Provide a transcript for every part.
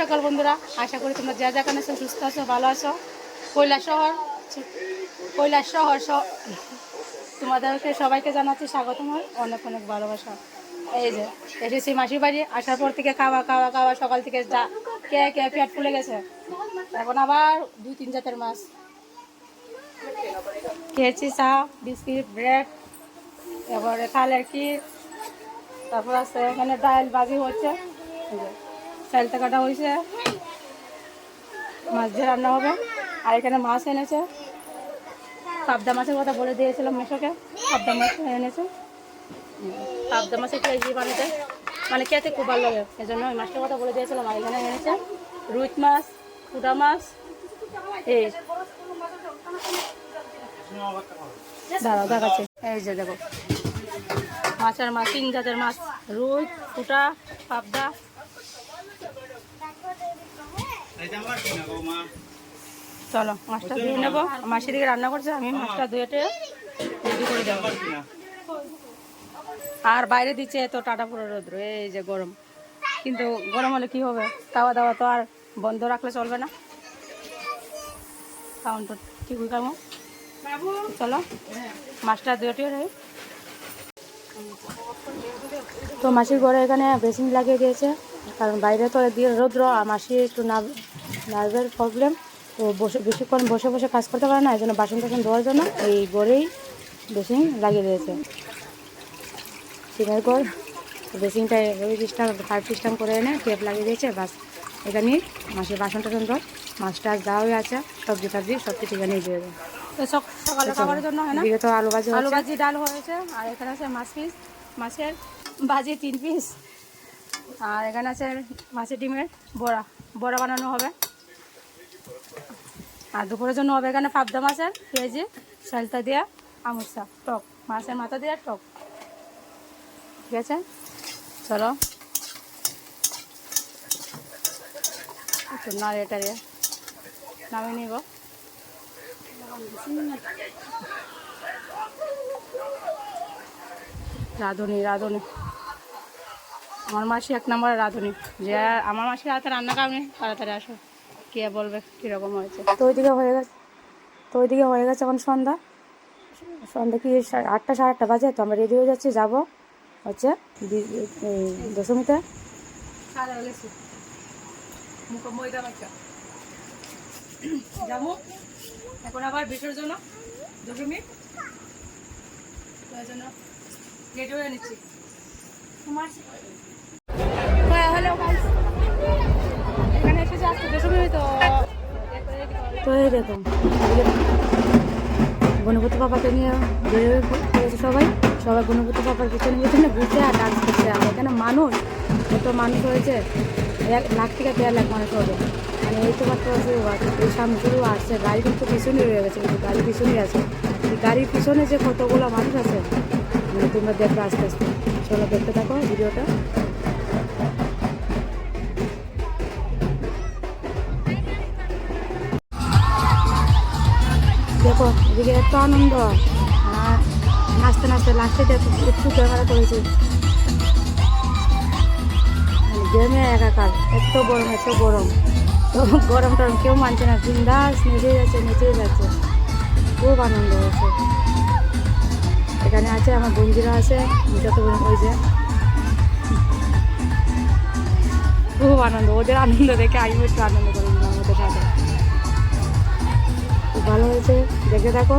সকাল বন্ধুরা। আশা করি তোমরা যা যেখানে আছো, সুস্থ আছো, ভালো আছো। কৈলাস শহর কৈলাস শহর তোমাদেরকে সবাইকে জানাচ্ছি স্বাগত আমার অনেক অনেক ভালোবাসা। এই যে, এসেছি মাসির বাড়ি, আসার পর থেকে খাওয়া খাওয়া খাওয়া, সকাল থেকে যা কে কে, পেট ফুলে গেছে। এখন আবার দুই তিন জাতের মাছ। খেয়েছি চা, বিস্কিট, ব্রেড এবারে খালের কি তারপর আছে এখানে ডাল বাজি হচ্ছে। এই চালটা কাটা হয়েছে। মাছ দিয়ে রান্না হবে। আর এখানে মাছ এনেছে। পাবদা মাছের কথা বলে দিয়েছিলাম মেশোকে। পাবদা মাছ এনেছে। পাবদা মাছের পেয়েছি বানাতে। মানে খেতে খুব ভালো লাগে। এই জন্য ওই মাছটার কথা বলে দিয়েছিলাম। আর এখানে এনেছে রুই মাছ কুটা মাছ। এই। দাঁড়াও, দেখাচ্ছে। এই যে দেখো। মাছের মাছ, তিন জাতের মাছ। রুই, কুটা, পাবদা। চলো, মাছটা ধুয়ে নেব। মাসি দিকে রান্না করছে, আমি মাছটা ধুয়েটে রেডি করে দেবো। আর বাইরে দিচ্ছে এত টাটা পুরো রোদ্র, এই যে গরম। কিন্তু গরম হলে কি হবে? খাওয়া দাওয়া তো আর বন্ধ রাখলে চলবে না। তো ঠিক কামো চলো, মাছটা রে তো মাসির ঘরে এখানে বেসিন লাগিয়ে দিয়েছে। কারণ বাইরে তো দিয়ে রৌদ্র আর মাসির একটু নার্ভের প্রবলেম তো বসে বেশিক্ষণ বসে বসে কাজ করতে পারে না এই জন্য বাসন টাসন ধোয়ার জন্য এই ঘরেই বেসিন লাগিয়ে দিয়েছে। সিমের ঘর বেসিনটা ওই সিস্টেম পাইপ সিস্টেম করে এনে টেপ লাগিয়ে দিয়েছে বাস এখানে মাসির বাসন টাসন ধর মাছ টাছ দেওয়াই আছে সবজি টাবজি সব কিছু এখানেই দিয়ে দেবে সকালে খাবারের জন্য হয় না? তো আলু ভাজি আলু ভাজি ডাল হয়েছে আর এখানে আছে মাছ পিস মাছের ভাজি তিন পিস। আর এখানে আছে মাছের ডিমের বড়া। বড়া বানানো হবে। আর দুপুরের জন্য হবে এখানে পাবদা মাছের পেঁয়াজি, সালতা দিয়া আমুসা টক। মাছের মাথা দিয়া টক। ঠিক আছে? চলো। নাড়িয়ে টাড়িয়ে নামিয়ে নিব। রাঁধুনি রাঁধুনি। আমার মাসি এক নম্বরে রাঁধুনি। যে আমার মাসির হাতে রান্না কামনি তাড়াতাড়ি আসো। কে বলবে কীরকম হয়েছে? তো ওইদিকে হয়ে গেছে তো ওইদিকে হয়ে গেছে এখন সন্ধ্যা। সন্ধ্যা কি আটটা সাড়ে আটটা বাজে? তো আমরা রেডি হয়ে যাচ্ছি যাব হচ্ছে দশমীতে। যাব। এখন আবার বিসর্জন দশমী। তো জন্য রেডি হয়ে নিচ্ছি। হ্যালো তো এই দেখুন গণপতি বাবাকে নিয়ে বেরোয় পড়েছে সবাই। সবাই গণপতি বাবার পিছনে পিছনে ঘুরছে আর ডান্স করছে। আর এখানে মানুষ, কত মানুষ হয়েছে এক লাখ থেকে দেড় লাখ মানুষ হবে। মানে এই তো মাত্র এই সামনে শুরু আসছে গাড়ি কিন্তু পিছনে রয়ে গেছে, কিন্তু গাড়ি পিছনে আছে। গাড়ির পিছনে যে কতগুলো মানুষ আছে মানে তোমরা দেখবে আস্তে আস্তে। চলো দেখতে থাকো ভিডিওটা। দেখো, এদিকে এত আনন্দ। আর নাচতে নাচতে লাস্টে একটু ক্যামেরা করেছি। মানে গেমে একাকার, এত গরম এত গরম। গরম টরম কেউ মানছে না, বিন্দাস নেচে যাচ্ছে নেচে যাচ্ছে। খুব আনন্দ হয়েছে। এখানে আছে আমার বন্ধুরা আছে যত ওই যে খুব আনন্দ, ওদের আনন্দ দেখে আমিও একটু আনন্দ করে নিলাম সাথে। খুব ভালো হয়েছে। দেখে থাকো।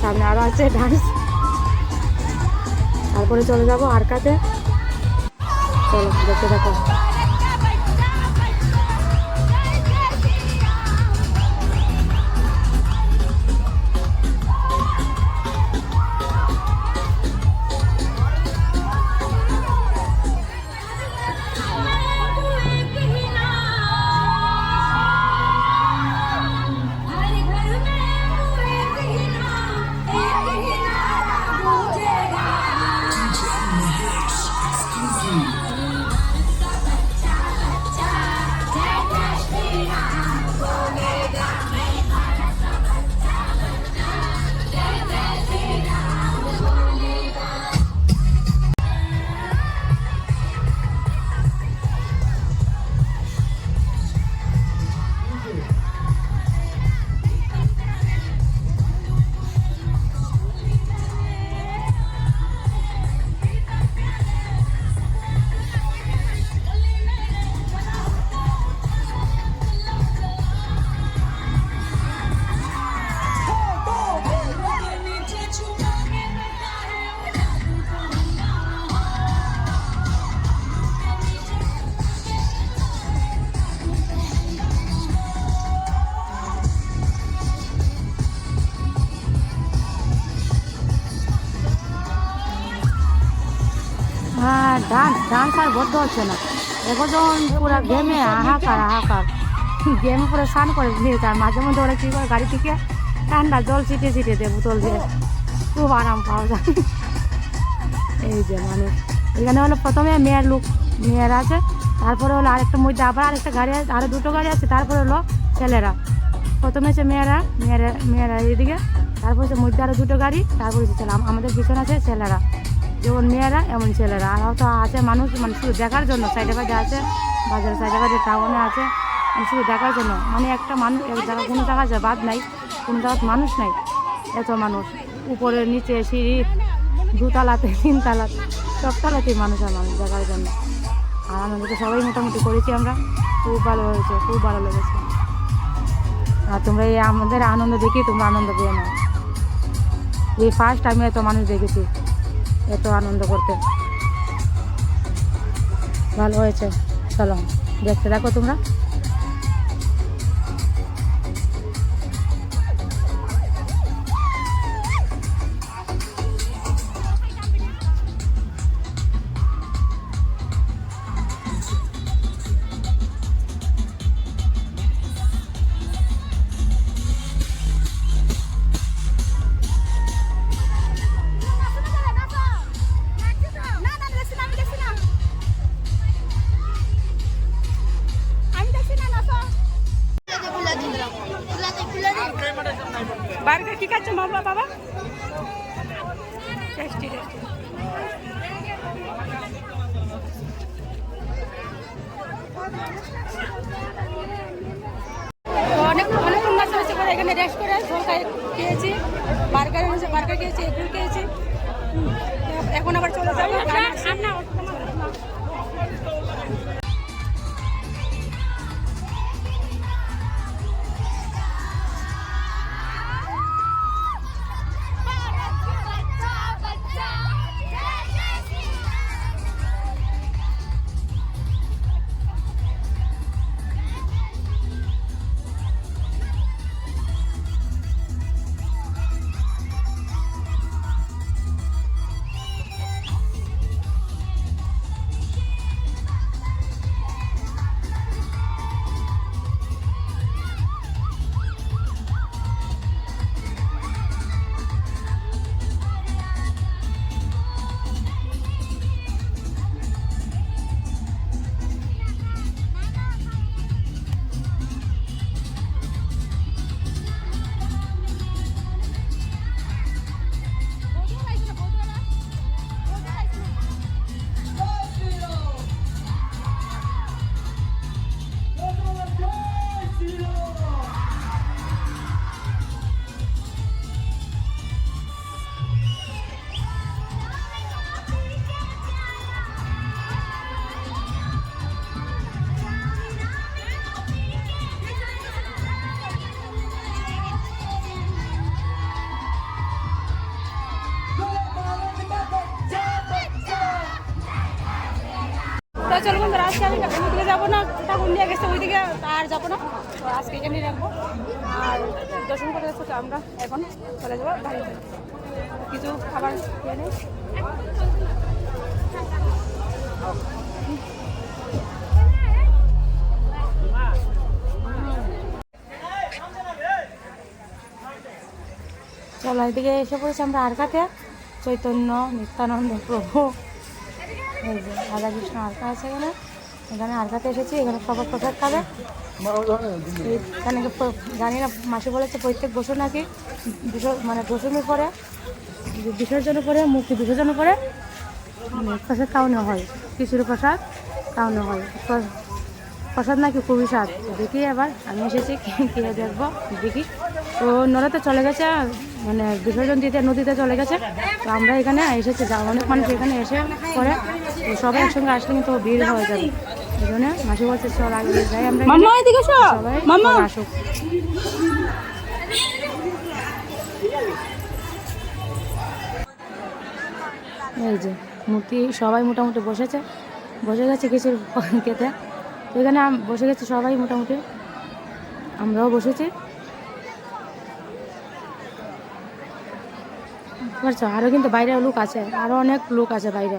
সামনে আরও আছে ডান্স তারপরে চলে যাব আর কাছে চলো দেখে থাকো। ডান্স আর বদ্ধ হচ্ছে না। এখন পুরো গেমে হাহাকার হাহাকার। গেমে পুরো স্নান করে দিয়েছে আর মাঝে মধ্যে ওরা কী করে, গাড়ি থেকে ঠান্ডা জল ছিটিয়ে ছিটিয়ে দেয় বোতল দিয়ে। খুব আরাম পাওয়া যায়। এই যে মানুষ। এখানে হলো প্রথমে মেয়ের লোক মেয়েরা আছে, তারপরে হলো আরেকটা মধ্যে আবার আরেকটা গাড়ি আছে আরও দুটো গাড়ি আছে, তারপরে হলো ছেলেরা। প্রথমে হচ্ছে মেয়েরা মেয়েরা মেয়েরা এদিকে, তারপর হচ্ছে মধ্যে আরও দুটো গাড়ি, তারপর হচ্ছে ছেলে, আমাদের পিছনে আছে ছেলেরা। যেমন মেয়েরা, এমন ছেলেরা। আর তো আছে মানুষ মানে শুধু দেখার জন্য সাইডে বাজে আছে, বাজারে সাইডে বাজে টাউনে আছে মানে শুধু দেখার জন্য। মানে একটা মানুষ, এক জায়গা কোনো জায়গা যা বাদ নাই, কোনো জায়গায় মানুষ নাই, এত মানুষ। উপরে, নিচে, সিঁড়ি, দুতলাতে, তিনতলাতে সব তলাতেই মানুষ আর মানুষ দেখার জন্য। আর তো সবাই মোটামুটি করেছি আমরা। খুব ভালো হয়েছে, খুব ভালো লেগেছে। আর তোমরা এই আমাদের আনন্দ দেখি তোমরা আনন্দ পেয়ে নাও এই ফার্স্ট আমি এত মানুষ দেখেছি। এত আনন্দ করতে। ভালো হয়েছে। চলো দেখতে দেখো তোমরা। আজকে আমি ওইদিকে যাব না? ঠাকুর নিয়ে গেছে ওইদিকে আর যাব না। তো আজকে এখানে রাখব। আর দর্শন করে যাচ্ছি আমরা এখন চলে যাব বাড়িতে কিছু খাবার খেয়ে নেই চলো এদিকে এসে পড়েছি আমরা আরকাতে। চৈতন্য, নিত্যানন্দ, প্রভু। রাধাকৃষ্ণ আরকা আছে এখানে। এখানে আরকাতে এসেছি? এখানে সবার প্রসাদ খাবে। এখানে জানি না, মাসি বলেছে প্রত্যেক বছর নাকি মানে দশমীর পরে বিসর্জনের পরে মূর্তি বিসর্জনের পরে মানে প্রসাদ খাওয়ানো হয়, খিচুড়ি প্রসাদ খাওয়ানো হয়। প্রসাদ নাকি খুবই স্বাদ। দেখি এবার, আমি এসেছি খেয়ে দেখব, দেখি। তো নদীতে চলে গেছে মানে বিসর্জন দিতে, নদীতে চলে গেছে। তো আমরা এখানে এসেছি অনেক মানুষ এখানে এসে পরে সবাই একসঙ্গে আসলে কিন্তু ভিড় হয়ে যাবে। এই জন্য মাসি বলছে চল আগে যাই আমরা। আসুক। এই যে মূর্তি সবাই মোটামুটি বসেছে। বসে গেছে কিছু খেতে। তো এখানে বসে গেছে সবাই মোটামুটি। আমরাও বসেছি। বুঝছ আরও কিন্তু বাইরে লোক আছে। আরও অনেক লোক আছে বাইরে।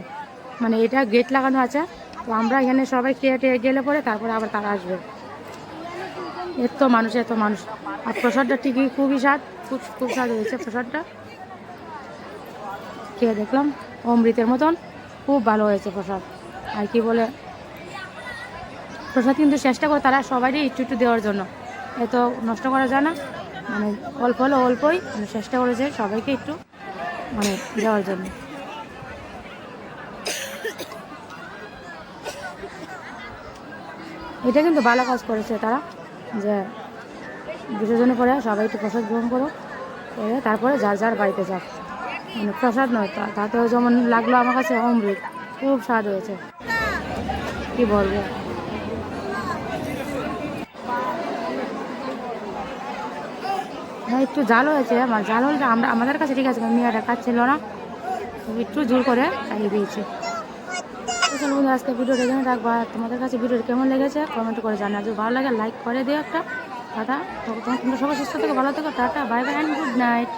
মানে এটা গেট লাগানো আছে। তো আমরা এখানে সবাই খেয়ে টেয়ে গেলে পরে তারপরে আবার তারা আসবে। এত মানুষ এত মানুষ। আর প্রসাদটা ঠিকই, খুবই স্বাদ। খুব খুব স্বাদ হয়েছে প্রসাদটা। খেয়ে দেখলাম, অমৃতের মতন। খুব ভালো হয়েছে প্রসাদ। আর কি বলে, প্রসাদ কিন্তু চেষ্টা করে তারা সবারই একটু একটু দেওয়ার জন্য। এত নষ্ট করা যায় না। মানে অল্প হলে অল্পই। মানে চেষ্টা করেছে সবাইকে একটু মানে দেওয়ার জন্য। এটা কিন্তু ভালো কাজ করেছে তারা, যে বিসর্জনের পরে সবাই একটু প্রসাদ গ্রহণ করো করে তারপরে যার যার বাড়িতে যাক। মানে প্রসাদ নয়, তা তাতেও যেমন লাগল আমার কাছে অমৃত, খুব স্বাদ হয়েছে। কি বলব? হ্যাঁ একটু জাল হয়েছে, আমার জাল হলে আমরা আমাদের কাছে ঠিক আছে, মেয়েটা খাচ্ছিল না, একটু জোর করে খাইয়ে দিয়েছে। চলো আজকে ভিডিওটা এখানে রাখব। আর তোমাদের কাছে ভিডিওটা কেমন লেগেছে কমেন্ট করে জানা যদি ভালো লাগে লাইক করে দিও একটা। দাদা তোমরা সবাই সুস্থ থেকে, ভালো থেকো। Tata bye bye and good night